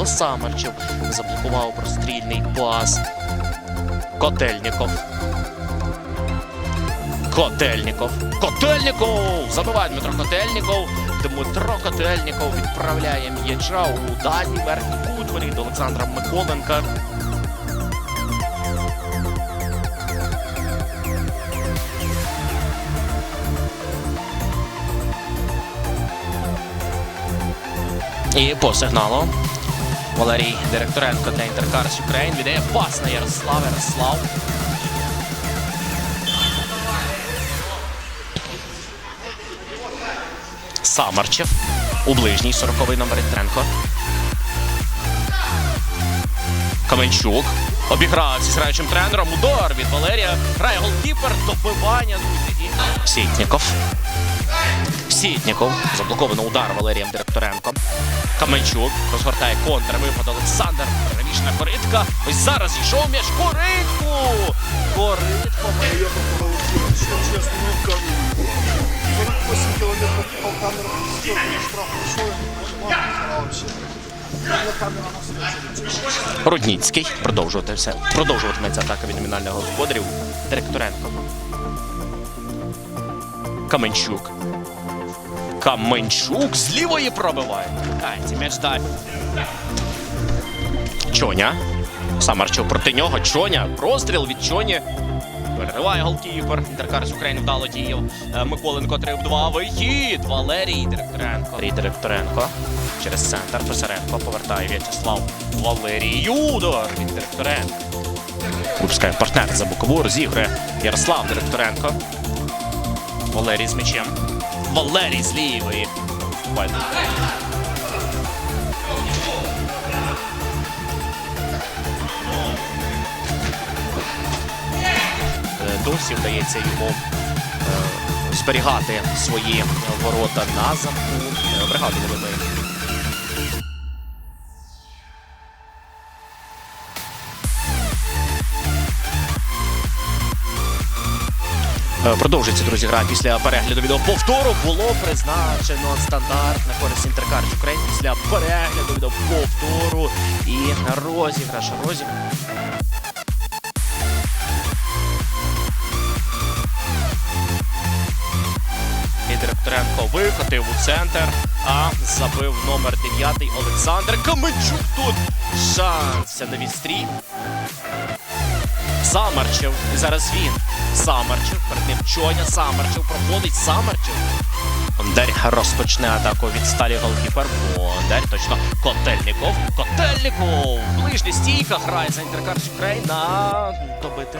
Павло Самарчев заблокував прострільний пас. Котельніков. Котельніков. Котельніков! Забиває Дмитро Котельніков. Дмитро Котельніков відправляє м'яча у дальній верхній кут воріт Олександра Миколенка. І по сигналу Валерій Директоренко для Інтеркарс Україн віддає пас на Ярослава Ярослав. Самарчев у ближній 40-й номер Тренко. Каменчук обігрався з граючим тренером. Удар від Валерія. Грає голкіпер. Добивання. Сітніков. Сітніков. Заблоковано удар Валерієм Директоренком. Каменчук розгортає контр. Випад Олександр. Правішна коритка. Ось зараз йшов м'яч коритку. Коритко. Я попробовал сделать, что честно, как 48 километров по камеру штраф пошел, а вообще. Мне камера на встречу. Рудніцький. Продовжуватиметься атака від номінальних господарів. Директоренко. Каменчук. Каменчук з лівої пробиває. Кається м'яч далі. Чоня. Самарчев проти нього. Чоня. Простріл від Чоні. Перериває голкіпер. Інтеркарс України вдало діяв. Е, Миколенко 3 в 2. Вихід. Валерій Директоренко. Валерій Директоренко. Через центр. Писаренко повертає В'ячеслав. Валерій. Удар від Директоренко. Випускає партнер за бокову. Розігрує Ярослав Директоренко. Валерій з м'ячем. Валерій з лівої. Е, Досі вдається йому е, зберігати свої ворота на замку. Е, Пригадували Продовжується, друзі, гра після перегляду відеоповтору було призначено стандарт на користь Інтеркарч Україн після перегляду відеоповтору і розіграш. Розіграш. Директоренко викотив у центр, а забив номер 9 Олександр Каменчук. Тут шанс на відстрій. Самарчев. І зараз він. Самарчев. Перед ним Чоня. Самарчев проходить. Самарчев. Бондар розпочне атаку від сталі голкіпер. Бондар. Точно. Котельников. Котельников. Ближня стійка грає за Інтеркарс Україна. Добити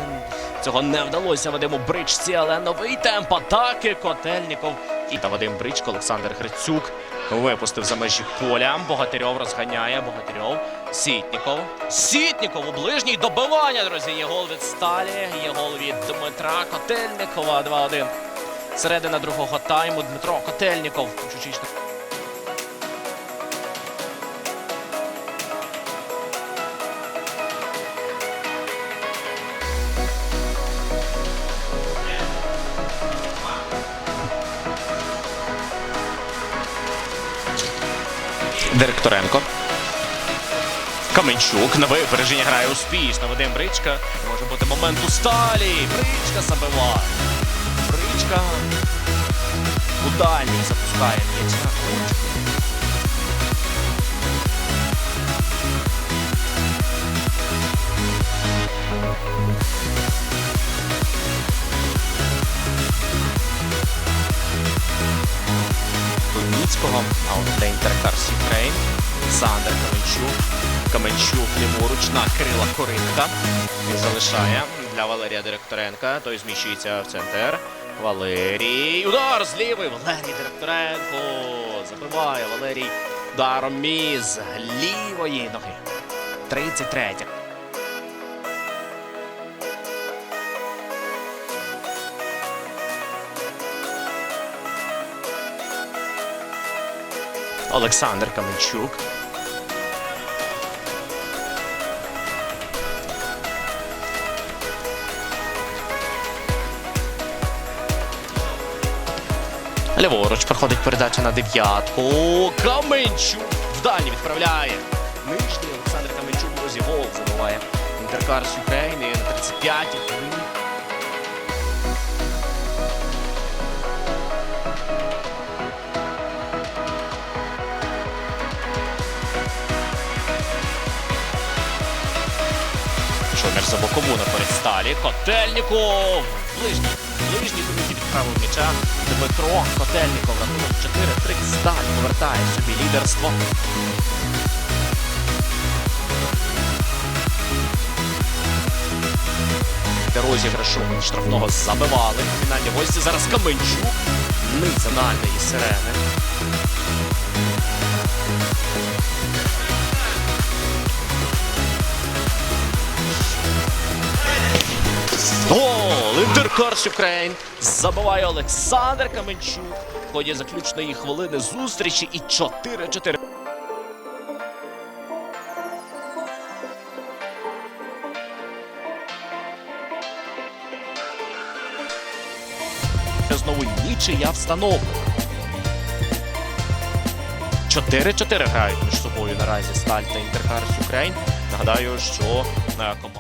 цього не вдалося Вадиму Бричці, але новий темп атаки. Котельников. І та Вадим Бричко, Олександр Грицюк випустив за межі поля. Богатирьов розганяє. Богатирьов. Сітніков. Сітніков у ближній добивання, друзі. Є гол від Сталі. Є гол від Дмитра Котельникова. 2-1. Середина другого тайму. Дмитро Котельніков. Директоренко. Каменчук на випередження грає успішно. Вадим Бричка. Може бути момент у сталі. Бричка забиває. Бричка. У дальній запускає м'яча. Дуніцького, а от для Інтеркарс Ukraine. Сандер Каменчук. Каменчук ліворуч на Кирила Коритка. Він залишає для Валерія Директоренка. Той зміщується в центр. Валерій. Удар з лівої. Валерій Директоренко. Забиває Валерій ударом із лівої ноги. 33. Олександр Каменчук. Ліворуч проходить передача на дев'ятку. Каменчук вдалі відправляє. Нижній Олександр Каменчук, друзі, гол забиває Інтеркарс України на 35-й хвилині. Шумер за бокову на користь сталі. Котельніков! Ближній. Ближній коміті відправив м'яча. Дмитро Котельніков рахунок 4-3. Сталь повертає собі лідерство. Розіграшу штрафного забивали. Фінальні гості зараз Каменчук. Ниця дальної сирени. Гол! Інтеркорс Україн забиває Олександр Каменчук в ході заключної хвилини зустрічі і 4-4. Знову нічия встановлена. 4-4 грають між собою наразі Сталь та Інтеркарс Україн. Нагадаю, що е, команда.